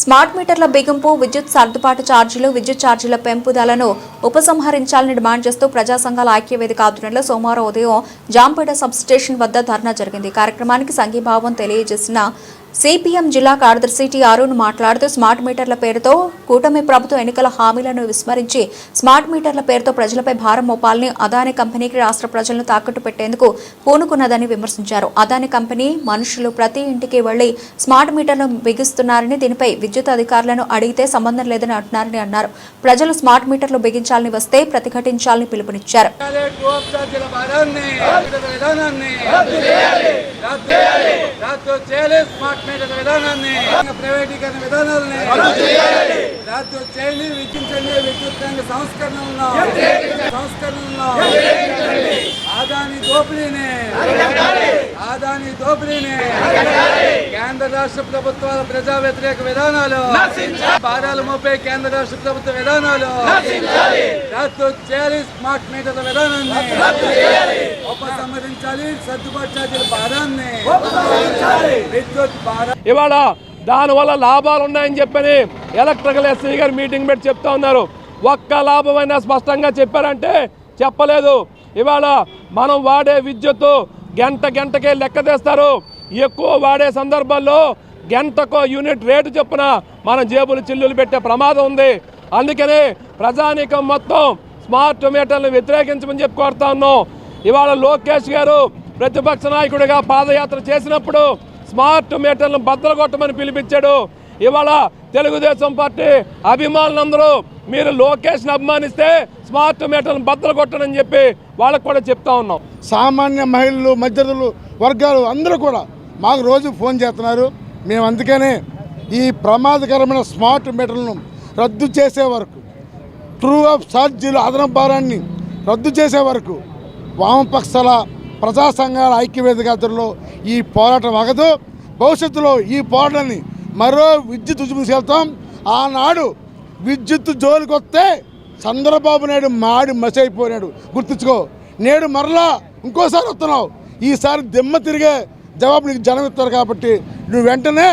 Smart మీటర్ల బిగింపు విద్యుత్ సర్దుబాటు ఛార్జీలు విద్యుత్ ఛార్జీల పెంపుదలను ఉపసంహరించాలని డిమాండ్ చేస్తూ ప్రజా సంఘాల ఐక్యవేదిక ఆధ్వర్యంలో సోమవారం ఉదయం జాంపేట సబ్ స్టేషన్ వద్ద ధర్నా జరిగింది. కార్యక్రమానికి సంఘీభావం తెలియజేసిన సిపిఎం జిల్లా కార్యదర్శి టి అరుణ్ మాట్లాడుతూ స్మార్ట్ మీటర్ల పేరుతో కూటమి ప్రభుత్వం ఎన్నికల హామీలను విస్మరించి స్మార్ట్ మీటర్ల పేరుతో ప్రజలపై భారం మోపాలని అదాని కంపెనీకి రాష్ట్ర ప్రజలను తాకట్టు పెట్టేందుకు పూనుకున్నదని విమర్శించారు. అదాని కంపెనీ మనుషులు ప్రతి ఇంటికి వెళ్ళి స్మార్ట్ మీటర్లు బిగిస్తున్నారని దీనిపై విద్యుత్ అధికారులను అడిగితే సంబంధం లేదని అంటున్నారని అన్నారు. ప్రజలు స్మార్ట్ మీటర్లు బిగించాలని వస్తే ప్రతిఘటించాలని పిలుపునిచ్చారు. చేయాలి కోఆప్ విధానాన్ని చేయాలి చేయాలి స్మార్ట్ మీటర్ విధానాన్ని ప్రైవేటీకరణ విధానాలని రద్దు చేయండి విధించండి విద్యుత్ రంగ సంస్కరణలను సంస్కరణలను ఆదాని దోపిడీని ఆదాని దోపిడీని కేంద్ర రాష్ట్ర ప్రభుత్వాల ప్రజా వ్యతిరేక విధానాలు. భారాలు మోపే కేంద్ర రాష్ట్ర ప్రభుత్వ విధానాలు. రద్దు చేయాలి స్మార్ట్ మీటర్ల విధానాన్ని. ఉపసంహరించాలి సర్దుబాటు ఛార్జీల భారాన్ని. విద్యుత్ భారం ఇవాళ దానివల్ల లాభాలు ఉన్నాయని చెప్పని ఎలక్ట్రికల్ ఎస్సీ గారు మీటింగ్ పెట్టి చెప్తా ఉన్నారు. ఒక్క లాభమైనా స్పష్టంగా చెప్పారంటే చెప్పలేదు. ఇవాళ మనం వాడే విద్యుత్తు గంట గంటకే లెక్క తెస్తారు. ఎక్కువ వాడే సందర్భాల్లో గంటకో యూనిట్ రేటు చొప్పున మన జేబులు చిల్లులు పెట్టే ప్రమాదం ఉంది. అందుకని ప్రజానీకం మొత్తం స్మార్ట్ మీటర్లను వ్యతిరేకించమని చెప్పి కోరుతా ఉన్నాం. ఇవాళ లోకేష్ గారు ప్రతిపక్ష నాయకుడిగా పాదయాత్ర చేసినప్పుడు స్మార్ట్ మీటర్లను బద్దలుగొట్టమని పిలిపించాడు. ఇవాళ తెలుగుదేశం పార్టీ అభిమానులందరూ మీరు లోకేష్ని అభిమానిస్తే స్మార్ట్ మీటర్లను బద్దలు కొట్టనని చెప్పి వాళ్ళకు కూడా చెప్తా ఉన్నాం. సామాన్య మహిళలు మధ్యతలు వర్గాలు అందరూ కూడా మాకు రోజు ఫోన్ చేస్తున్నారు. మేము అందుకనే ఈ ప్రమాదకరమైన స్మార్ట్ మీటర్లను రద్దు చేసే వరకు ట్రూ ఆఫ్ ఛార్జీలు అదనపు భారాన్ని రద్దు చేసే వరకు వామపక్షాల ప్రజా సంఘాల ఐక్యవేదిక ఆధ్వర్యంలో ఈ పోరాటం అగదు భవిష్యత్తులో ఈ పోరాటాన్ని మరో విద్యుత్ తీసుకెళ్తాం ఆనాడు విద్యుత్ జోలికి వస్తే చంద్రబాబు నాయుడు మాడి మసైపోయినాడు. గుర్తుంచుకో నేడు మరలా ఇంకోసారి వస్తున్నావు. ఈసారి దిమ్మ తిరిగే జవాబు నీకు జనం ఇస్తారు కాబట్టి నువ్వు వెంటనే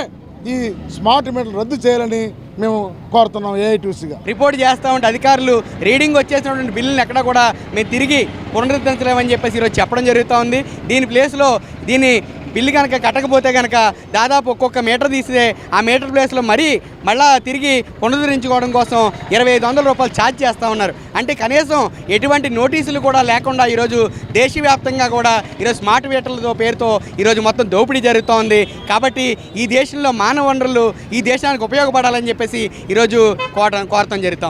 ఈ స్మార్ట్ మీటర్లు రద్దు చేయాలని మేము కోరుతున్నాం ఏఐటీసీగా రిపోర్ట్ చేస్తా ఉంటే అధికారులు రీడింగ్ వచ్చేసినటువంటి బిల్లుని ఎక్కడ కూడా మేము తిరిగి పునరుద్ధరించలేమని చెప్పేసి ఈరోజు చెప్పడం జరుగుతూ ఉంది. దీని ప్లేస్లో దీన్ని బిల్లు కనుక కట్టకపోతే కనుక దాదాపు ఒక్కొక్క మీటర్ తీస్తే ఆ మీటర్ ప్లేస్లో మరీ మళ్ళా తిరిగి పునరుద్ధరించుకోవడం కోసం ఇరవై ఐదు వందల రూపాయలు ఛార్జ్ చేస్తూ ఉన్నారు. అంటే కనీసం ఎటువంటి నోటీసులు కూడా లేకుండా ఈరోజు దేశవ్యాప్తంగా కూడా ఈరోజు స్మార్ట్ మీటర్లతో పేరుతో ఈరోజు మొత్తం దోపిడీ జరుగుతోంది. కాబట్టి ఈ దేశంలో మానవ వనరులు ఈ దేశానికి ఉపయోగపడాలని చెప్పేసి ఈరోజు కోట కోరటం జరుగుతూ